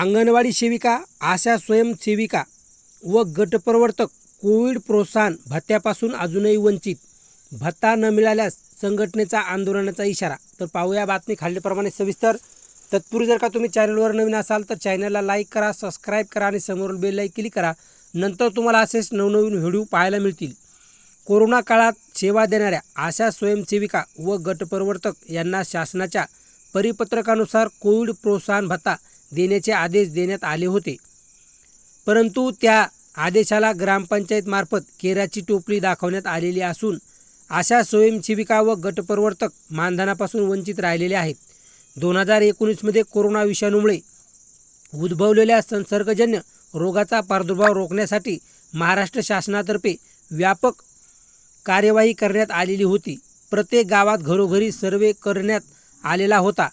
अंगणवाडी सेविका आशा स्वयंसेविका व गटप्रवर्तक कोविड प्रोत्साहन भत्त्यापासून अजूनही वंचित. भत्ता न मिळाल्यास संघटनेचा आंदोलनाचा इशारा. तर पाहूया बातमी खालीलप्रमाणे सविस्तर. तत्पूर्वी जर का तुम्ही चॅनलवर नवीन असाल तर चॅनलला लाईक करा सबस्क्राईब करा आणि समोरील बेल क्लिक करा. नंतर तुम्हाला असेच नवनवीन व्हिडिओ पाहायला मिळतील. कोरोना काळात सेवा देणाऱ्या आशा स्वयंसेविका व गटप्रवर्तक यांना शासनाच्या परिपत्रकानुसार कोविड प्रोत्साहन भत्ता देण्याचे आदेश देण्यात आले होते. परंतु त्या आदेशाला ग्रामपंचायतमार्फत केराची टोपली दाखवण्यात आलेली असून अशा स्वयंसेविका व गटप्रवर्तक मानधनापासून वंचित राहिलेले आहेत. दोन हजार एकोणीसमध्ये कोरोना विषाणूमुळे उद्भवलेल्या संसर्गजन्य रोगाचा प्रादुर्भाव रोखण्यासाठी महाराष्ट्र शासनातर्फे व्यापक कार्यवाही करण्यात आलेली होती. प्रत्येक गावात घरोघरी सर्वे करण्यात आलेला होता.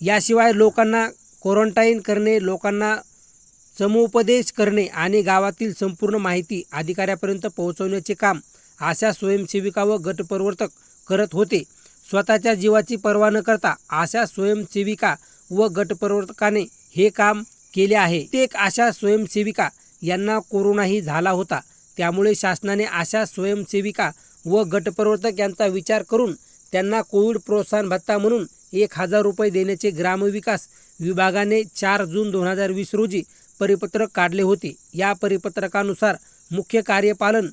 याशिवाय लोकांना क्वारंटाईन करणे लोकांना समुपदेश करणे आणि गावातील संपूर्ण माहिती अधिकाऱ्यापर्यंत पोहोचवण्याचे काम आशा स्वयंसेविका व गटप्रवर्तक करत होते. स्वतःच्या जीवाची पर्वा न करता आशा स्वयंसेविका व गटप्रवर्तकाने हे काम केले आहे. प्रत्येक आशा स्वयंसेविका यांना कोरोनाही झाला होता. त्यामुळे शासनाने आशा स्वयंसेविका व गटप्रवर्तक यांचा विचार करून त्यांना कोविड प्रोत्साहन भत्ता म्हणून एक हजार रुपये देण्याचे ग्रामविकास विभागाने चार जून दोन हजार वीस रोजी परिपत्रक काढले होते. या परिपत्रकानुसार मुख्य कार्यपालन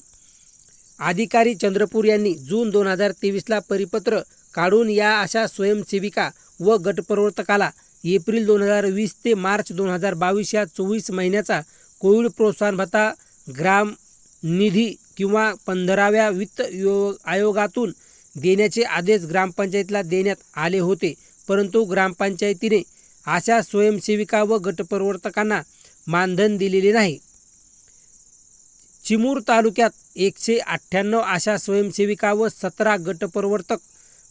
अधिकारी चंद्रपूर यांनी जून दोन हजार तेवीसला परिपत्र काढून या अशा स्वयंसेविका व गटप्रवर्तकाला एप्रिल दोन हजार वीस ते मार्च दोन हजार बावीस या चोवीस महिन्याचा कोविड प्रोत्साहन भत्ता ग्राम निधी किंवा पंधराव्या वित्त यो आयोगातून देण्याचे आदेश ग्रामपंचायतीला देण्यात आले होते. परंतु ग्रामपंचायतीने अशा स्वयंसेविका व गटप्रवर्तकांना मानधन दिलेले नाही. चिमूर तालुक्यात एकशे अठ्ठ्याण्णव अशा स्वयंसेविका व सतरा गटप्रवर्तक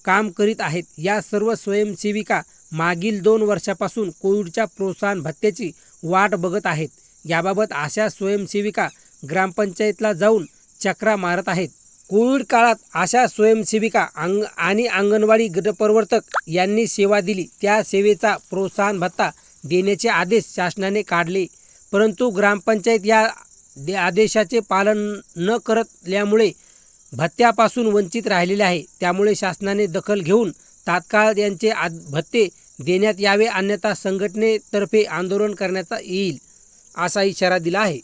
काम करीत आहेत. या सर्व स्वयंसेविका मागील दोन वर्षापासून कोविडच्या प्रोत्साहन भत्त्याची वाट बघत आहेत. याबाबत अशा स्वयंसेविका ग्रामपंचायतला जाऊन चक्रा मारत आहेत. कोविड काळात अशा स्वयंसेविका अंग आणि अंगणवाडी गटप्रवर्तक यांनी सेवा दिली. त्या सेवेचा प्रोत्साहन भत्ता देण्याचे आदेश शासनाने काढले. परंतु ग्रामपंचायत या दे आदेशाचे पालन न करतल्यामुळे भत्त्यापासून वंचित राहिलेले आहे. त्यामुळे शासनाने दखल घेऊन तात्काळ यांचे आद भत्ते देण्यात यावे अन्यथा संघटनेतर्फे आंदोलन करण्याचा येईल असा इशारा दिला आहे.